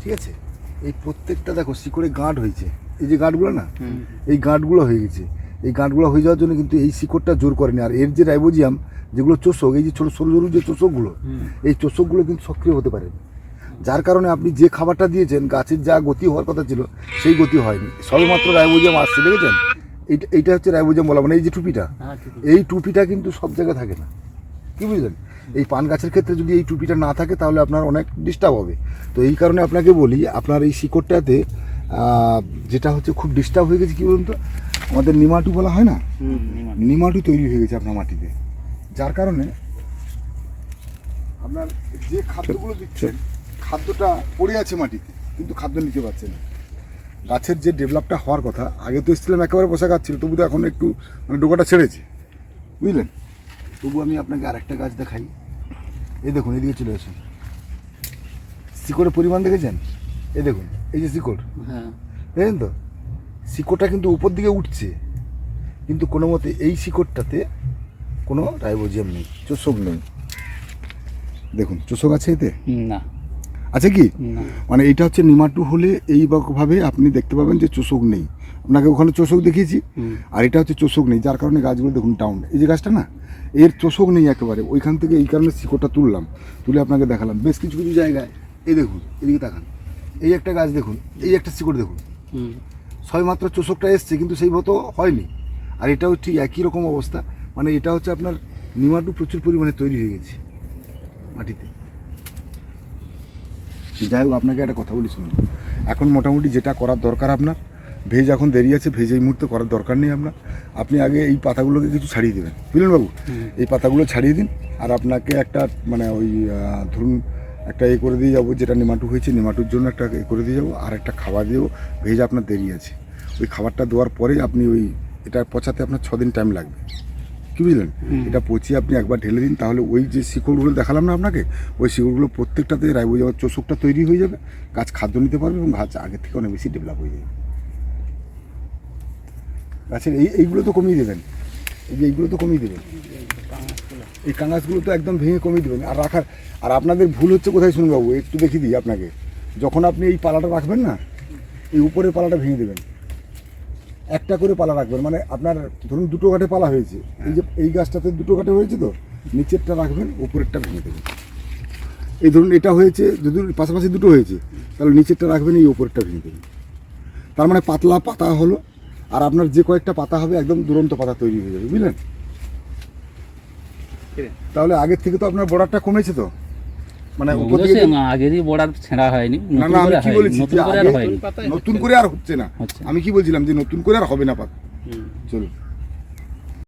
ঠিক আছে? এই প্রত্যেকটা দেখো শিকড়ে গাঁট হয়েছে। এই যে গাঁটগুলো না এই গাঁটগুলো হয়ে গেছে। এই গাঁটগুলো হয়ে যাওয়ার জন্য কিন্তু এই শিকড়টা জোর করেনি। আর এর যে রাইবোজিয়াম যেগুলো চোষক এই যে ছোটো সরু সরু যে চোষকগুলো এই চোষকগুলো কিন্তু সক্রিয় হতে পারে যার কারণে আপনি যে খাবারটা দিয়েছেন গাছের যা গতি হওয়ার কথা ছিল সেই গতি হয়নি। সবেমাত্র রাইবোজিয়াম আসছে দেখেছেন? এইটা এইটা হচ্ছে রাইবোজিয়াম বলা মানে এই যে টুপিটা এই টুপিটা কিন্তু সব জায়গায় থাকে না। কি বুঝলেন? এই পান গাছের ক্ষেত্রে যদি এই টুপিটা না থাকে তাহলে আপনার অনেক ডিস্টার্ব হবে। তো এই কারণে আপনাকে বলি আপনার এই শিকড়টাতে যেটা হচ্ছে খুব ডিস্টার্ব হয়ে গেছে কি বলুন তো? আমাদের নিমাটু বলা হয় না? নিমাটু। তৈরি হয়ে গেছে আপনার মাটিতে। যার কারণে আপনার যে খাদ্যগুলো দিচ্ছেন খাদ্যটা পড়ে আছে মাটিতে কিন্তু খাদ্য নিতে পারছে না। গাছের যে ডেভেলপটা হওয়ার কথা আগে তো এসেছিলাম একেবারে বসা গাছ ছিল তবু তো এখন একটু মানে ডোকাটা ছেড়েছে। বুঝলেন? তবু আমি আপনাকে আরেকটা গাছ দেখাই। এই দেখুন এদিকে চলে আসুন। শিকড়ের পরিমাণ দেখেছেন? এই দেখুন এই যে শিকড়। হ্যাঁ। দেখেন তো? শিকড়টা কিন্তু উপর দিকে উঠছে। কিন্তু কোনো মতে এই শিকড়টাতে কোনো রাইবোজিয়াম নেই চোষক নেই। দেখুন চোষক আছে এতে? না। আছে কি? মানে এটা হচ্ছে নিমাটু হলে এইভাবে আপনি দেখতে পাবেন যে চোষক নেই। আপনাকে ওখানে চোষক দেখিয়েছি। আর এটা হচ্ছে চোষক নেই যার কারণে গাছগুলো দেখুন ডাউন এই যে গাছটা না এর চোষক নেই একেবারে। ওইখান থেকে এই কারণে শিকড়টা তুললাম তুলে আপনাকে দেখালাম। বেশ কিছু কিছু জায়গায় এই দেখুন এদিকে তাকান। এই একটা গাছ দেখুন এই একটা শিকড় দেখুন। সবেমাত্র চোষকটা এসছে কিন্তু সেই মতো হয়নি। আর এটাও ঠিক একই রকম অবস্থা। মানে এটা হচ্ছে আপনার নিমাটু প্রচুর পরিমাণে তৈরি হয়ে গেছে মাটিতে। যাই হোক আপনাকে একটা কথা বলি শুনুন। এখন মোটামুটি যেটা করার দরকার আপনার ভেজ এখন দেরি আছে ভেজ এই মুহূর্তে করার দরকার নেই আপনার। আপনি আগে এই পাতাগুলোকে কিছু ছাড়িয়ে দেবেন। বুঝলেন বাবু? এই পাতাগুলো ছাড়িয়ে দিন আর আপনাকে একটা মানে ওই ধরুন একটা এ করে দিয়ে যাব যেটা নিমাটু হয়েছে নিমাটুর জন্য একটা এ করে দিয়ে যাব আর একটা খাবার দিয়েও ভেজ আপনার দেরি আছে। ওই খাবারটা দেওয়ার পরেই আপনি ওই এটা পচাতে আপনার ছ দিন টাইম লাগবে। কি বুঝলেন? এটা পচিয়ে আপনি একবার ঢেলে দিন তাহলে ওই যে শিকড়গুলো দেখালাম না আপনাকে ওই শিকড়গুলো প্রত্যেকটাতে রাইবো যাওয়ার চোষকটা তৈরি হয়ে যাবে গাছ খাদ্য নিতে পারবে এবং গাছ আগের থেকে অনেক বেশি ডেভেলপ হয়ে যাবে। গাছের এই এইগুলো তো কমিয়ে দেবেন। এই যে এইগুলো তো কমিয়ে দেবেন। এই কাঙাসগুলো তো একদম ভেঙে কমিয়ে দেবেন। আর রাখার আর আপনাদের ভুল হচ্ছে কোথায় শুনুন বাবু একটু দেখিয়ে দিই আপনাকে। যখন আপনি এই পালাটা রাখবেন না এই উপরের পালাটা ভেঙে দেবেন। একটা করে পালা রাখবেন। মানে আপনার ধরুন দুটো কাঠে পালা হয়েছে। এই যে এই গাছটাতে দুটো কাঠে হয়েছে তো নিচেরটা রাখবেন উপরেরটা ভেঙে দেবেন। এই ধরুন এটা হয়েছে যদি পাশাপাশি দুটো হয়েছে তাহলে নিচেরটা রাখবেন এই উপরেরটা ভেঙে দেবেন। তার মানে পাতলা পাতা হলো আর আপনার যে কয়েকটা পাতা হবে একদম দুরন্ত পাতা তৈরি হয়ে যাবে বুঝলেন? তাহলে আগের থেকে তো আপনার বর্ডারটা কমেছে তো। মানে আগেরই বর্ডার ছেঁড়া হয়নি না নতুন না আমি করে কি বলেছি নতুন করে আর হয়নি। নতুন করে আর হচ্ছে না। আমি কি বলছিলাম যে নতুন করে আর হবে না পাতা? হুম। চলুন।